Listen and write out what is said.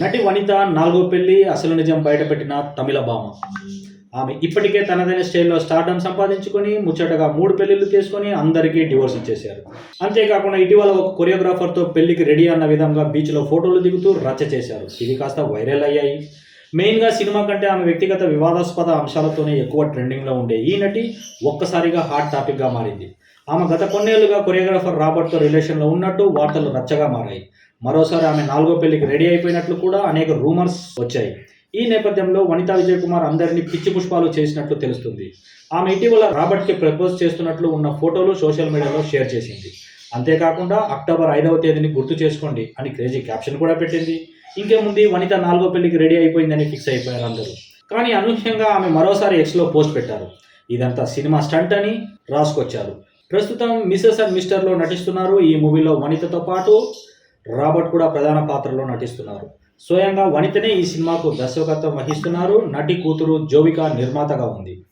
నటి వనిత నాలుగో పెళ్ళి అసలు నిజం బయటపెట్టిన తమిళ భామ. ఆమె ఇప్పటికే తనదైన స్టైల్లో స్టార్డమ్ సంపాదించుకొని ముచ్చటగా మూడు పెళ్ళిళ్ళు చేసుకొని అందరికీ డివోర్స్ ఇచ్చేశారు. అంతేకాకుండా ఇటీవల ఒక కొరియోగ్రాఫర్తో పెళ్ళికి రెడీ అన్న విధంగా బీచ్లో ఫోటోలు దిగుతూ రచ్చ చేశారు. ఇవి కాస్త వైరల్ అయ్యాయి. మెయిన్గా సినిమా కంటే ఆమె వ్యక్తిగత వివాదాస్పద అంశాలతోనే ఎక్కువ ట్రెండింగ్లో ఉండే ఈ నటి ఒక్కసారిగా హాట్ టాపిక్గా మారింది. ఆమె గత కొన్నేళ్ళుగా కొరియోగ్రాఫర్ రాబర్ట్తో రిలేషన్లో ఉన్నట్టు వార్తలు రచ్చగా మారాయి. మరోసారి ఆమె నాలుగో పెళ్ళికి రెడీ అయిపోయినట్లు కూడా అనేక రూమర్స్ వచ్చాయి. ఈ నేపథ్యంలో వనితా విజయ్ కుమార్ అందరినీ పిచ్చి పుష్పాలు చేసినట్లు తెలుస్తుంది. ఆమె ఇటీవల రాబర్ట్కి ప్రపోజ్ చేస్తున్నట్లు ఉన్న ఫోటోలు సోషల్ మీడియాలో షేర్ చేసింది. అంతేకాకుండా అక్టోబర్ ఐదవ తేదీని గుర్తు చేసుకోండి అని క్రేజీ క్యాప్షన్ కూడా పెట్టింది. ఇంకేముంది? వనిత నాలుగో పెళ్ళికి రెడీ అయిపోయిందని ఫిక్స్ అయిపోయారు అందరూ. కానీ అనూహ్యంగా ఆమె మరోసారి ఎక్స్లో పోస్ట్ పెట్టారు. ఇదంతా సినిమా స్టంట్ అని రాసుకొచ్చారు. ప్రస్తుతం మిసెస్ అండ్ మిస్టర్లో నటిస్తున్నారు ఈ మూవీలో వనితతో పాటు రాబర్ట్ కూడా ప్రధాన పాత్రలో నటిస్తున్నారు. స్వయంగా వనితనే ఈ సినిమాకు దర్శకత్వం వహిస్తున్నారు. నటి కూతురు జోవిక నిర్మాతగా ఉంది.